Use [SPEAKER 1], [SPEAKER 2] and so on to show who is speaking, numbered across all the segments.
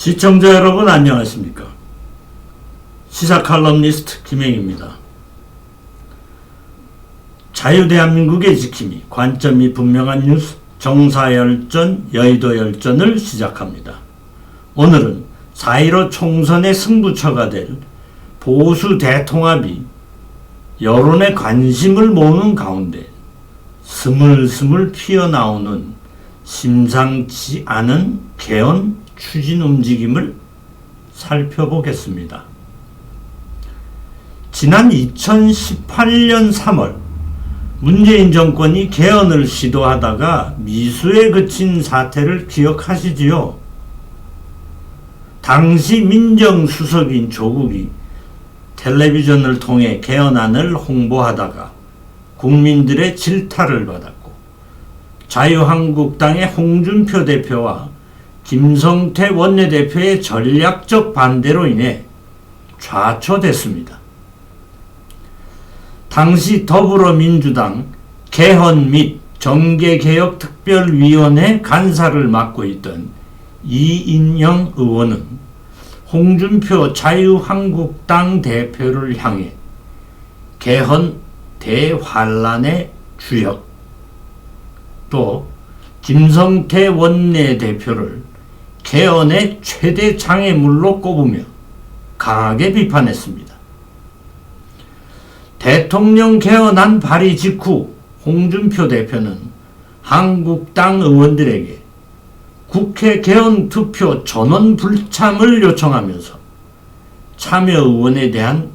[SPEAKER 1] 시청자 여러분 안녕하십니까? 시사 칼럼니스트 김행입니다. 자유대한민국의 지킴이 관점이 분명한 뉴스 정사열전 여의도열전을 시작합니다. 오늘은 4.15 총선의 승부처가 될 보수 대통합이 여론의 관심을 모으는 가운데 스물스물 피어나오는 심상치 않은 개헌 추진 움직임을 살펴보겠습니다. 지난 2018년 3월 문재인 정권이 개헌을 시도하다가 미수에 그친 사태를 기억하시지요? 당시 민정수석인 조국이 텔레비전을 통해 개헌안을 홍보하다가 국민들의 질타를 받았고 자유한국당의 홍준표 대표와 김성태 원내대표의 전략적 반대로 인해 좌초됐습니다. 당시 더불어민주당 개헌 및 정계개혁특별위원회 간사를 맡고 있던 이인영 의원은 홍준표 자유한국당 대표를 향해 개헌 대환란의 주역 또 김성태 원내대표를 개헌의 최대 장애물로 꼽으며 강하게 비판했습니다. 대통령 개헌안 발의 직후 홍준표 대표는 한국당 의원들에게 국회 개헌 투표 전원 불참을 요청하면서 참여 의원에 대한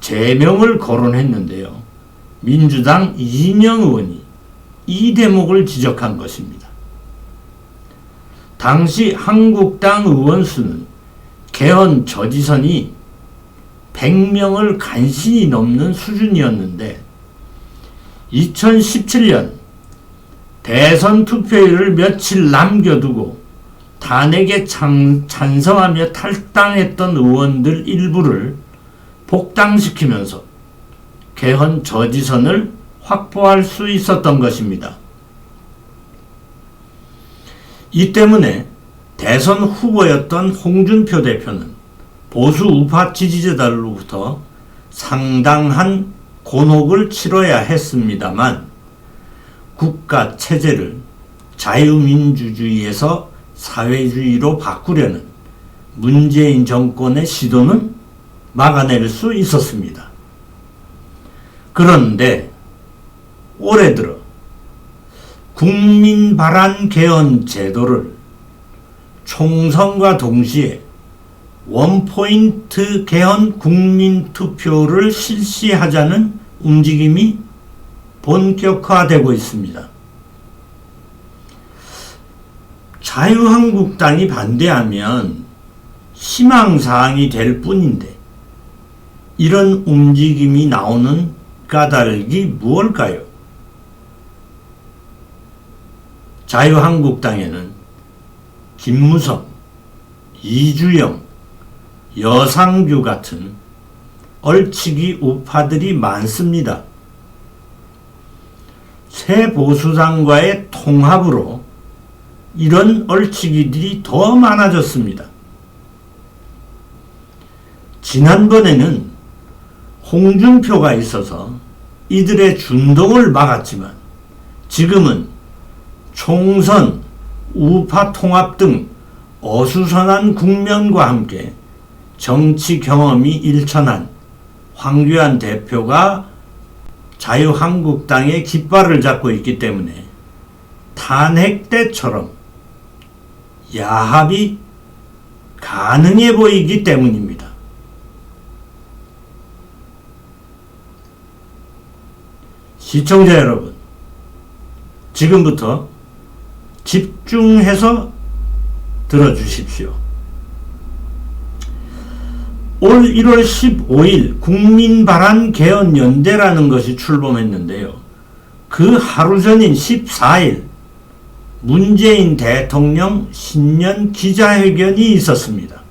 [SPEAKER 1] 제명을 거론했는데요. 민주당 이인영 의원이 이 대목을 지적한 것입니다. 당시 한국당 의원 수는 개헌 저지선이 100명을 간신히 넘는 수준이었는데 2017년 대선 투표일을 며칠 남겨두고 탄핵에 찬, 찬성하며 탈당했던 의원들 일부를 복당시키면서 개헌 저지선을 확보할 수 있었던 것입니다. 이 때문에 대선 후보였던 홍준표 대표는 보수 우파 지지자들로부터 상당한 곤혹을 치러야 했습니다만 국가 체제를 자유민주주의에서 사회주의로 바꾸려는 문재인 정권의 시도는 막아낼 수 있었습니다. 그런데 올해 들어 국민 발안 개헌 제도를 총선과 동시에 원포인트 개헌 국민 투표를 실시하자는 움직임이 본격화되고 있습니다. 자유한국당이 반대하면 희망사항이 될 뿐인데 이런 움직임이 나오는 까닭이 무엇일까요? 자유한국당에는 김무성, 이주영, 여상규 같은 얼치기 우파들이 많습니다. 새 보수당과의 통합으로 이런 얼치기들이 더 많아졌습니다. 지난번에는 홍준표가 있어서 이들의 준동을 막았지만 지금은 총선, 우파 통합 등 어수선한 국면과 함께 정치 경험이 일천한 황교안 대표가 자유한국당의 깃발을 잡고 있기 때문에 탄핵 때처럼 야합이 가능해 보이기 때문입니다. 시청자 여러분, 지금부터 집중해서 들어주십시오. 올 1월 15일 국민발안 개헌연대라는 것이 출범했는데요. 그 하루 전인 14일 문재인 대통령 신년 기자회견이 있었습니다.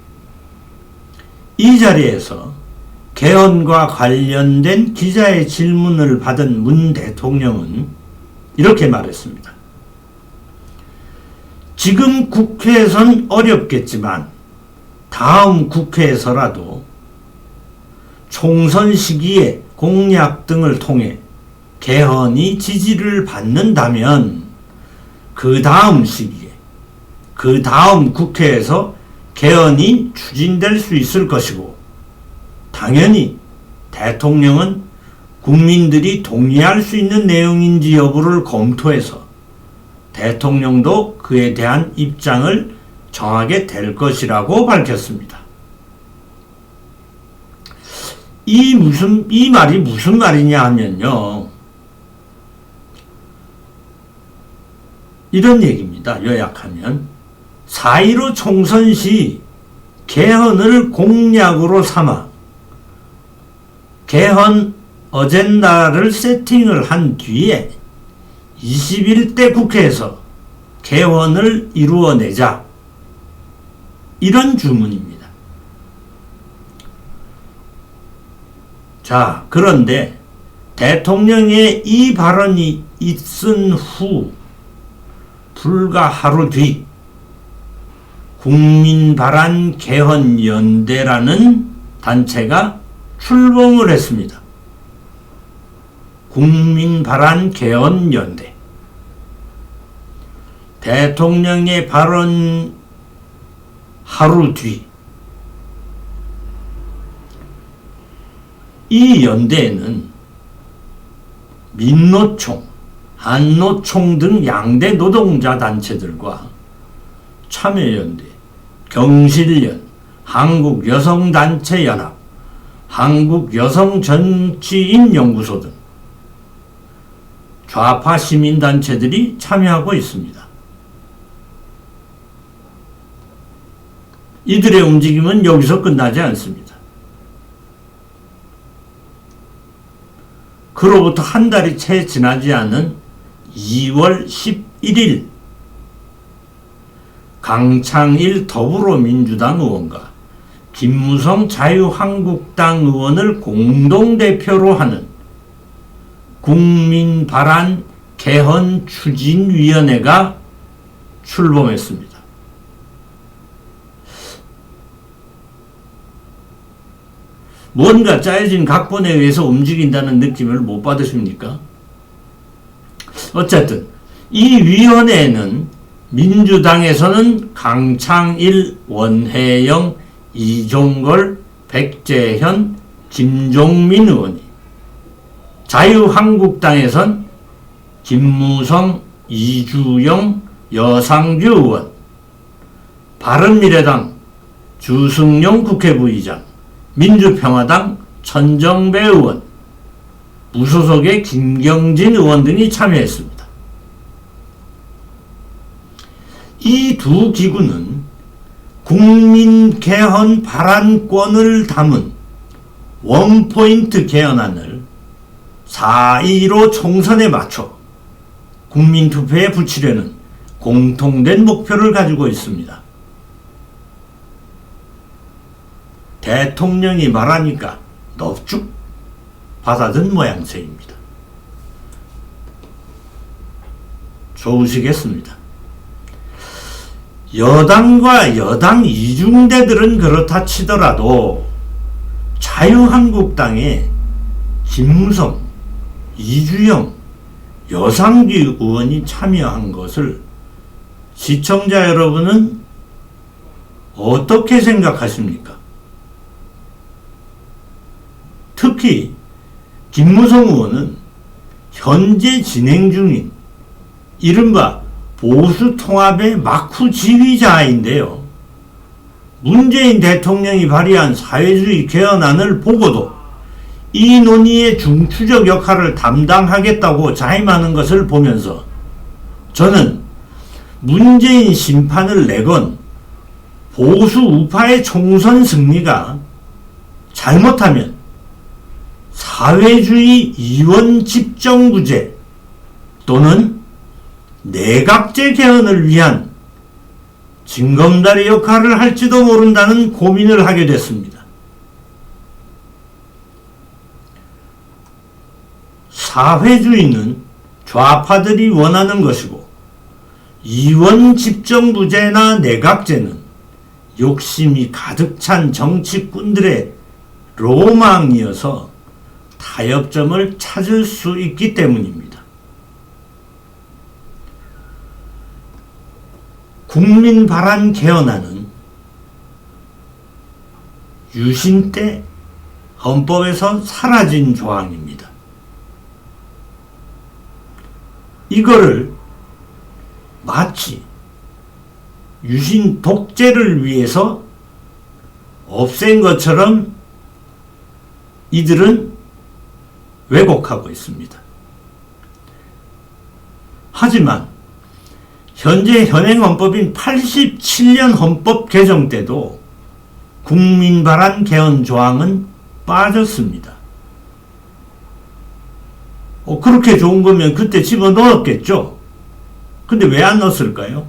[SPEAKER 1] 이 자리에서 개헌과 관련된 기자의 질문을 받은 문 대통령은 이렇게 말했습니다. 지금 국회에선 어렵겠지만 다음 국회에서라도 총선 시기에 공약 등을 통해 개헌이 지지를 받는다면 그 다음 시기에 그 다음 국회에서 개헌이 추진될 수 있을 것이고 당연히 대통령은 국민들이 동의할 수 있는 내용인지 여부를 검토해서 대통령도 그에 대한 입장을 정하게 될 것이라고 밝혔습니다. 이 무슨 이 말이 무슨 말이냐 하면요. 이런 얘기입니다. 요약하면 4.15 총선 시 개헌을 공약으로 삼아 개헌 어젠다를 세팅을 한 뒤에 21대 국회에서 개헌을 이루어내자. 이런 주문입니다. 자, 그런데 대통령의 이 발언이 있은 후 불과 하루 뒤 국민바란 개헌 연대라는 단체가 출범을 했습니다. 국민바란 개헌 연대. 대통령의 발언 하루 뒤, 이 연대에는 민노총, 한노총 등 양대 노동자 단체들과 참여연대, 경실련, 한국여성단체연합, 한국여성정치인연구소 등 좌파 시민단체들이 참여하고 있습니다. 이들의 움직임은 여기서 끝나지 않습니다. 그로부터 한 달이 채 지나지 않은 2월 11일 강창일 더불어민주당 의원과 김무성 자유한국당 의원을 공동대표로 하는 국민 발안 개헌 추진 위원회가 출범했습니다. 뭔가 짜여진 각본에 의해서 움직인다는 느낌을 못 받으십니까? 어쨌든 이 위원회는 민주당에서는 강창일, 원혜영, 이종걸, 백재현, 김종민 의원이 자유한국당에선 김무성, 이주영, 여상규 의원, 바른미래당 주승용 국회부의장, 민주평화당 천정배 의원, 무소속의 김경진 의원 등이 참여했습니다. 이 두 기구는 국민 개헌 발안권을 담은 원포인트 개헌안을 4.15 총선에 맞춰 국민투표에 붙이려는 공통된 목표를 가지고 있습니다. 대통령이 말하니까 넙죽 받아든 모양새입니다. 좋으시겠습니다. 여당과 여당 이중대들은 그렇다 치더라도 자유한국당의 김무성, 이주영, 여상규 의원이 참여한 것을 시청자 여러분은 어떻게 생각하십니까? 특히 김무성 의원은 현재 진행 중인 이른바 보수 통합의 막후 지휘자인데요. 문재인 대통령이 발의한 사회주의 개헌안을 보고도 이 논의의 중추적 역할을 담당하겠다고 자임하는 것을 보면서 저는 문재인 심판을 내건 보수 우파의 총선 승리가 잘못하면 사회주의 이원 집정부제 또는 내각제 개헌을 위한 징검다리 역할을 할지도 모른다는 고민을 하게 됐습니다. 사회주의는 좌파들이 원하는 것이고 이원 집정부제나 내각제는 욕심이 가득 찬 정치꾼들의 로망이어서 타협점을 찾을 수 있기 때문입니다. 국민 발안 개헌안은 유신 때 헌법에서 사라진 조항입니다. 이거를 마치 유신 독재를 위해서 없앤 것처럼 이들은 왜곡하고 있습니다. 하지만 현재 현행 헌법인 87년 헌법 개정 때도 국민 발안 개헌 조항은 빠졌습니다. 어, 그렇게 좋은 거면 그때 집어 넣었겠죠? 근데 왜 안 넣었을까요?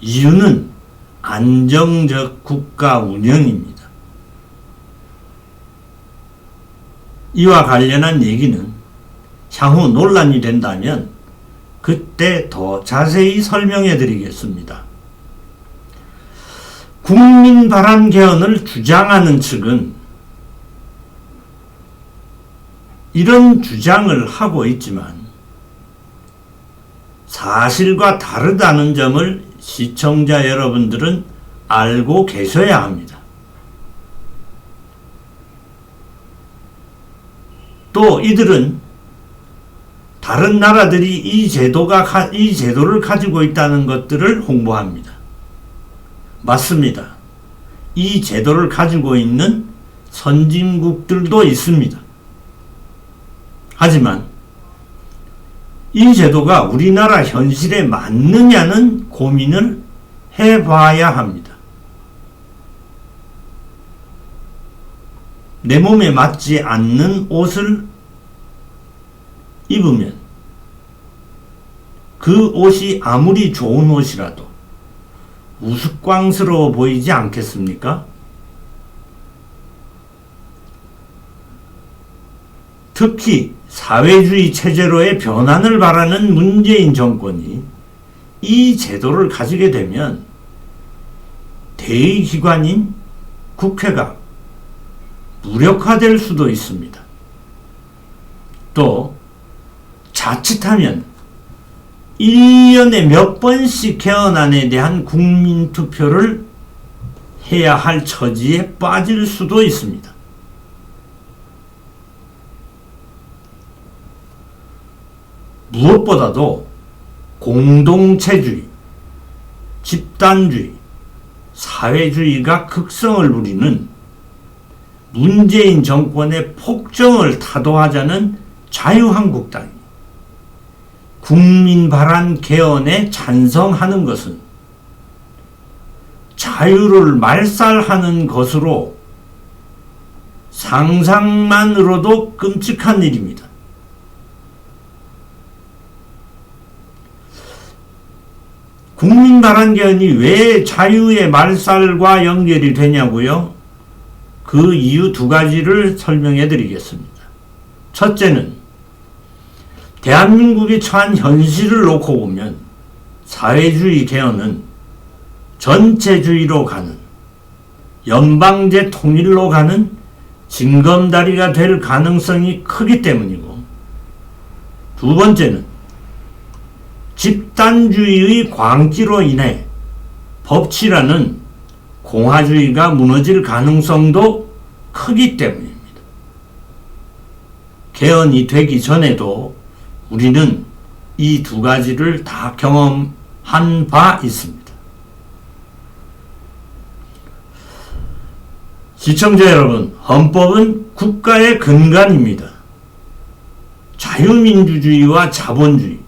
[SPEAKER 1] 이유는 안정적 국가 운영입니다. 이와 관련한 얘기는 향후 논란이 된다면 그때 더 자세히 설명해 드리겠습니다. 국민 발안 개헌을 주장하는 측은 이런 주장을 하고 있지만 사실과 다르다는 점을 시청자 여러분들은 알고 계셔야 합니다. 또 이들은 다른 나라들이 이 제도가 이 제도를 가지고 있다는 것들을 홍보합니다. 맞습니다. 이 제도를 가지고 있는 선진국들도 있습니다. 하지만 이 제도가 우리나라 현실에 맞느냐는 고민을 해봐야 합니다. 내 몸에 맞지 않는 옷을 입으면 그 옷이 아무리 좋은 옷이라도 우스꽝스러워 보이지 않겠습니까? 특히 사회주의 체제로의 변환을 바라는 문재인 정권이 이 제도를 가지게 되면 대의기관인 국회가 무력화될 수도 있습니다. 또 자칫하면 1년에 몇 번씩 개헌안에 대한 국민투표를 해야 할 처지에 빠질 수도 있습니다. 무엇보다도 공동체주의, 집단주의, 사회주의가 극성을 부리는 문재인 정권의 폭정을 타도하자는 자유한국당이 국민 발안 개헌에 찬성하는 것은 자유를 말살하는 것으로 상상만으로도 끔찍한 일입니다. 국민 발안 개헌이 왜 자유의 말살과 연결이 되냐고요? 그 이유 두 가지를 설명해 드리겠습니다. 첫째는 대한민국이 처한 현실을 놓고 보면 사회주의 개헌은 전체주의로 가는 연방제 통일로 가는 징검다리가 될 가능성이 크기 때문이고 두 번째는 집단주의의 광기로 인해 법치라는 공화주의가 무너질 가능성도 크기 때문입니다. 개헌이 되기 전에도 우리는 이 두 가지를 다 경험한 바 있습니다. 시청자 여러분, 헌법은 국가의 근간입니다. 자유민주주의와 자본주의,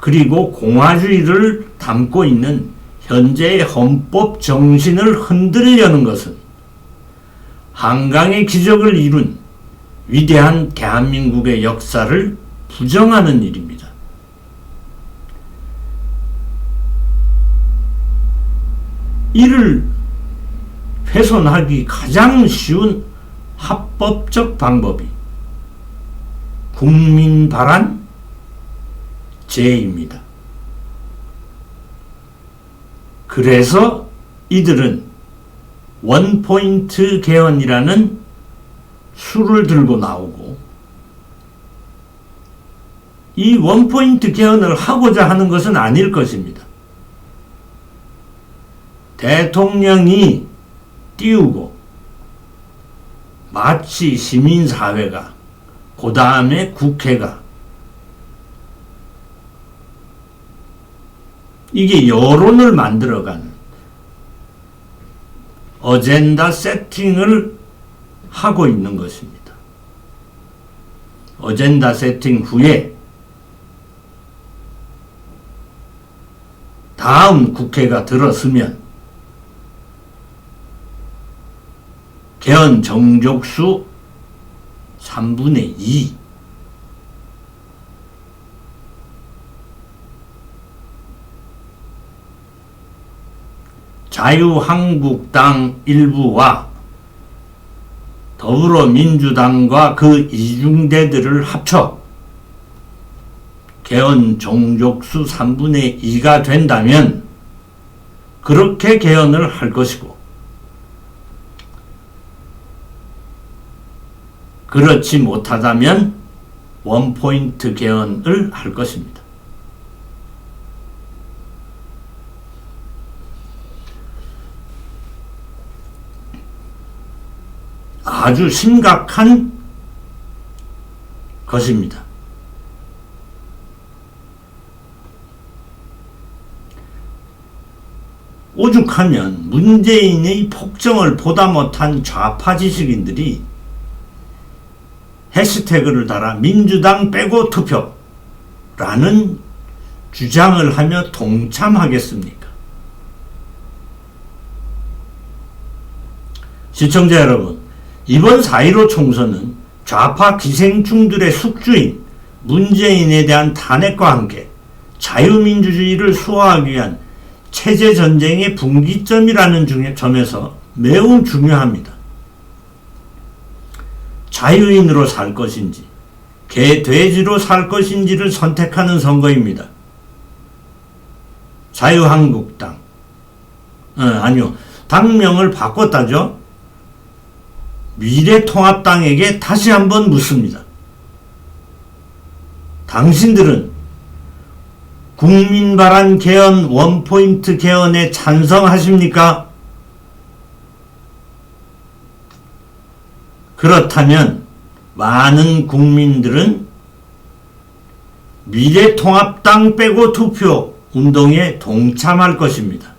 [SPEAKER 1] 그리고 공화주의를 담고 있는 현재의 헌법 정신을 흔들려는 것은 한강의 기적을 이룬 위대한 대한민국의 역사를 부정하는 일입니다. 이를 훼손하기 가장 쉬운 합법적 방법이 국민 발안 제입니다. 그래서 이들은 원포인트 개헌이라는 수를 들고 나오고 이 원포인트 개헌을 하고자 하는 것은 아닐 것입니다. 대통령이 띄우고 마치 시민사회가 그 다음에 국회가 이게 여론을 만들어가는 어젠다 세팅을 하고 있는 것입니다. 어젠다 세팅 후에 다음 국회가 들었으면 개헌 정족수 3분의 2 자유한국당 일부와 더불어민주당과 그 이중대들을 합쳐 개헌 종족수 3분의 2가 된다면 그렇게 개헌을 할 것이고 그렇지 못하다면 원포인트 개헌을 할 것입니다. 아주 심각한 것입니다. 오죽하면 문재인의 폭정을 보다 못한 좌파 지식인들이 해시태그를 달아 민주당 빼고 투표라는 주장을 하며 동참하겠습니까? 시청자 여러분, 이번 4.15 총선은 좌파 기생충들의 숙주인 문재인에 대한 탄핵과 함께 자유민주주의를 수호하기 위한 체제 전쟁의 분기점이라는 점에서 매우 중요합니다. 자유인으로 살 것인지, 개, 돼지로 살 것인지를 선택하는 선거입니다. 자유한국당. 어, 아니요. 당명을 바꿨다죠? 미래통합당에게 다시 한번 묻습니다. 당신들은 국민바란 개헌 원포인트 개헌에 찬성하십니까? 그렇다면 많은 국민들은 미래통합당 빼고 투표 운동에 동참할 것입니다.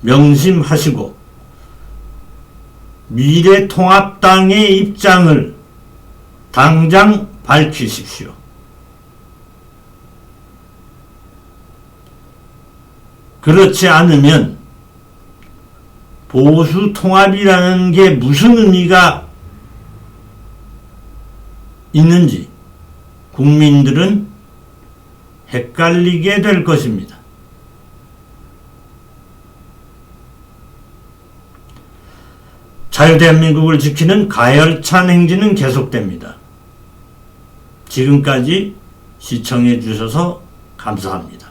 [SPEAKER 1] 명심하시고 미래통합당의 입장을 당장 밝히십시오. 그렇지 않으면 보수 통합이라는 게 무슨 의미가 있는지 국민들은 헷갈리게 될 것입니다. 자유대한민국을 지키는 가열찬 행진은 계속됩니다. 지금까지 시청해 주셔서 감사합니다.